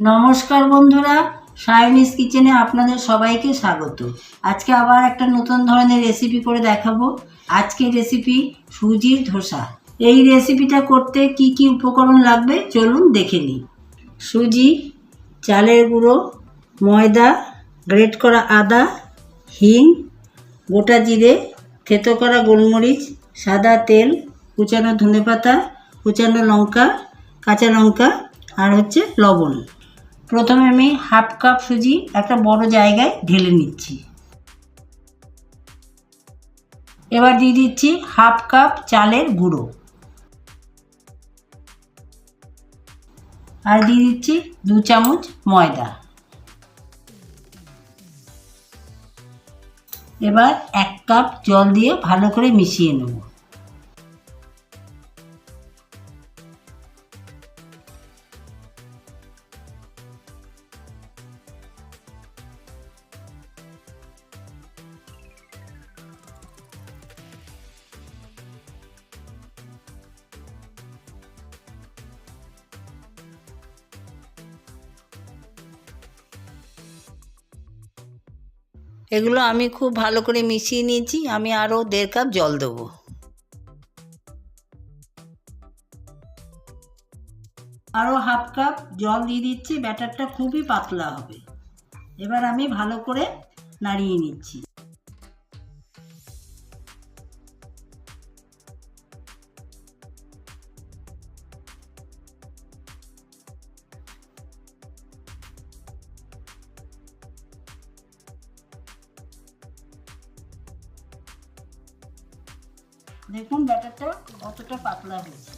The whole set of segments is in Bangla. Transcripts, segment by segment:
নমস্কার বন্ধুরা সায়নিস কিচেনে আপনাদের সবাইকে স্বাগত। আজকে আবার একটা নতুন ধরনের রেসিপি করে দেখাবো। আজকের রেসিপি সুজির ধোসা। এই রেসিপিটা করতে কি কি উপকরণ লাগবে চলুন দেখে নিই। সুজি, চালের গুঁড়ো, ময়দা গ্রেট করা আদা, হিং, গোটা জিরে, থেতো করা গোলমরিচ, সাদা তেল, কুচানো ধনেপাতা, কুচানো লঙ্কা, কাঁচা লঙ্কা, আর হচ্ছে লবণ। প্রথমে আমি হাফ কাপ সুজি একটা বড় জায়গায় ঢেলে নিচ্ছি। এবার দিয়ে দিচ্ছি হাফ কাপ চালের গুঁড়ো। আর দিয়ে দিচ্ছি দু চামচ ময়দা। এবার এক কাপ জল দিয়ে ভালো করে মিশিয়ে নেব। এগুলো আমি খুব ভালো করে মিশিয়ে নিয়েছি, আমি আরও দেড় কাপ জল দেবো। আরও হাফ কাপ জল দিয়ে দিচ্ছি, ব্যাটারটা খুবই পাতলা হবে। এবার আমি ভালো করে নাড়িয়ে নিচ্ছি। দেখুন ব্যাটারটা কতটা পাতলা হয়েছে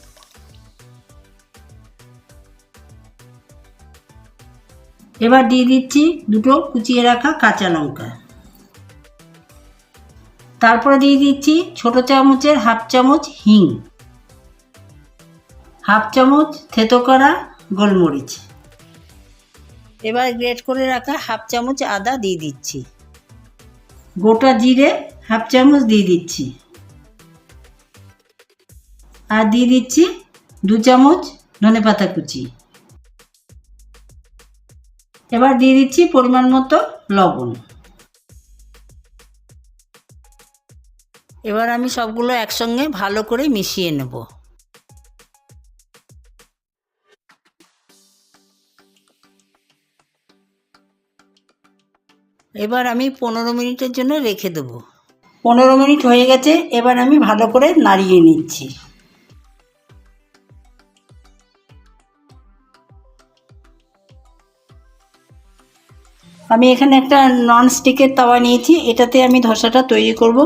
এবার দিয়ে দিচ্ছি দুটো কুচিয়ে রাখা কাঁচা লঙ্কা। তারপরে দিয়ে দিচ্ছি ছোট চামচের হাফ চামচ হিং। হাফ চামচ থেতো করা গোলমরিচ। এবার গ্রেট করে রাখা হাফ চামচ আদা দিয়ে দিচ্ছি। গোটা জিরে হাফ চামচ দিয়ে দিচ্ছি। আর দিয়ে দিচ্ছি দু চামচ ধনে পাতা কুচি। এবার দিয়ে দিচ্ছি পরিমাণ মতো লবণ। এবার আমি সবগুলো একসঙ্গে ভালো করে মিশিয়ে নেব। এবার আমি পনেরো মিনিটের জন্য রেখে দেবো। পনেরো মিনিট হয়ে গেছে, এবার আমি ভালো করে নাড়িয়ে নিচ্ছি। আমি এখানে একটা নন স্টিকের তাওয়া নিয়েছি। এটাতে আমি ধোসাটা তৈরি করব।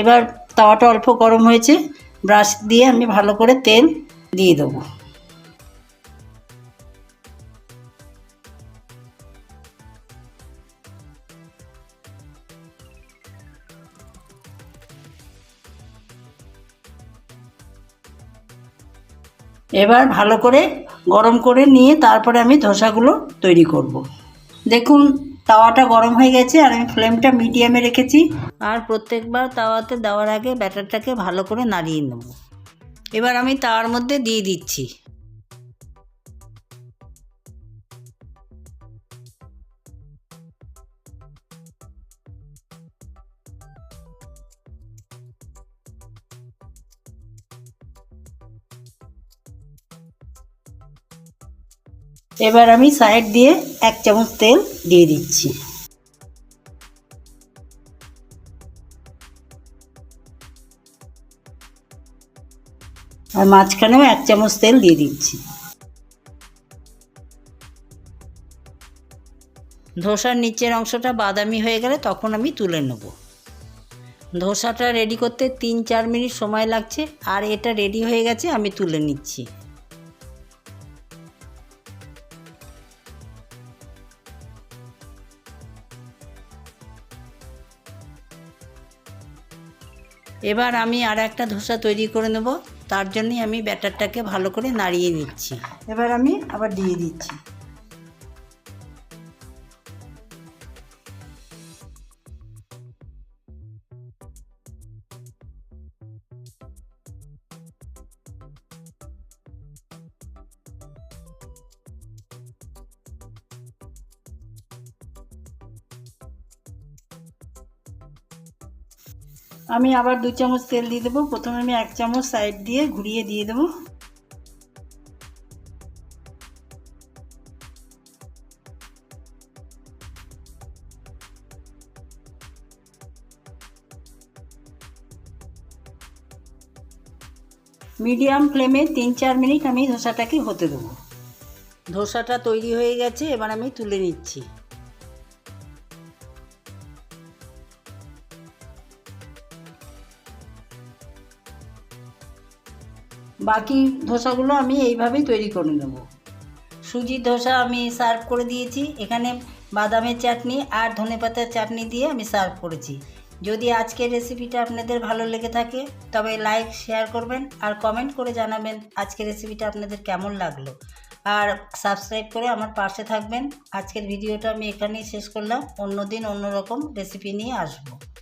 এবার তাওয়াটা অল্প গরম হয়েছে। ব্রাশ দিয়ে আমি ভালো করে তেল দিয়ে দেবো। এবার ভালো করে গরম করে নিয়ে তারপরে আমি ধোসাগুলো তৈরি করব। দেখুন তাওয়াটা গরম হয়ে গেছে আর আমি ফ্লেমটা মিডিয়ামে রেখেছি। আর প্রত্যেকবার তাওয়াতে দেওয়ার আগে ব্যাটারটাকে ভালো করে নাড়িয়ে নেব। এবার আমি তাওয়ার মধ্যে দিয়ে দিচ্ছি। এবার আমি সাইড দিয়ে এক চামচ তেল দিয়ে দিচ্ছি। আর মাঝখানেও এক চামচ তেল দিয়ে দিচ্ছি। ধোসার নিচের অংশটা বাদামি হয়ে গেলে তখন আমি তুলে নেব। ধোসাটা রেডি করতে তিন চার মিনিট সময় লাগছে, আর এটা রেডি হয়ে গেছে, আমি তুলে নিচ্ছি। এবার আমি আর একটা ধোসা তৈরি করে নেব। তার জন্যই আমি ব্যাটারটাকে ভালো করে নাড়িয়ে নিচ্ছি। এবার আমি আবার দিয়ে দিচ্ছি। আমি আবার দু চামচ তেল দিয়ে দেবো। প্রথমে আমি এক চামচ সাইড দিয়ে ঘুরিয়ে দিয়ে দেবো। মিডিয়াম ফ্লেমে তিন চার মিনিট আমি ধোসাটাকে হতে দেবো। ধোসাটা তৈরি হয়ে গেছে, এবার আমি তুলে নিচ্ছি। বাকি ধোসাগুলো আমি এইভাবেই তৈরি করে নেব। সুজির ধোসা আমি সার্ভ করে দিয়েছি। এখানে বাদামের চাটনি আর ধনেপাতার চাটনি দিয়ে আমি সার্ভ করেছি। যদি আজকের রেসিপিটা আপনাদের ভালো লেগে থাকে, তবে লাইক শেয়ার করবেন আর কমেন্ট করে জানাবেন আজকের রেসিপিটা আপনাদের কেমন লাগল। আর সাবস্ক্রাইব করে আমার পাশে থাকবেন। আজকের ভিডিওটা আমি এখানেই শেষ করলাম। অন্য দিন অন্য রকম রেসিপি নিয়ে আসব।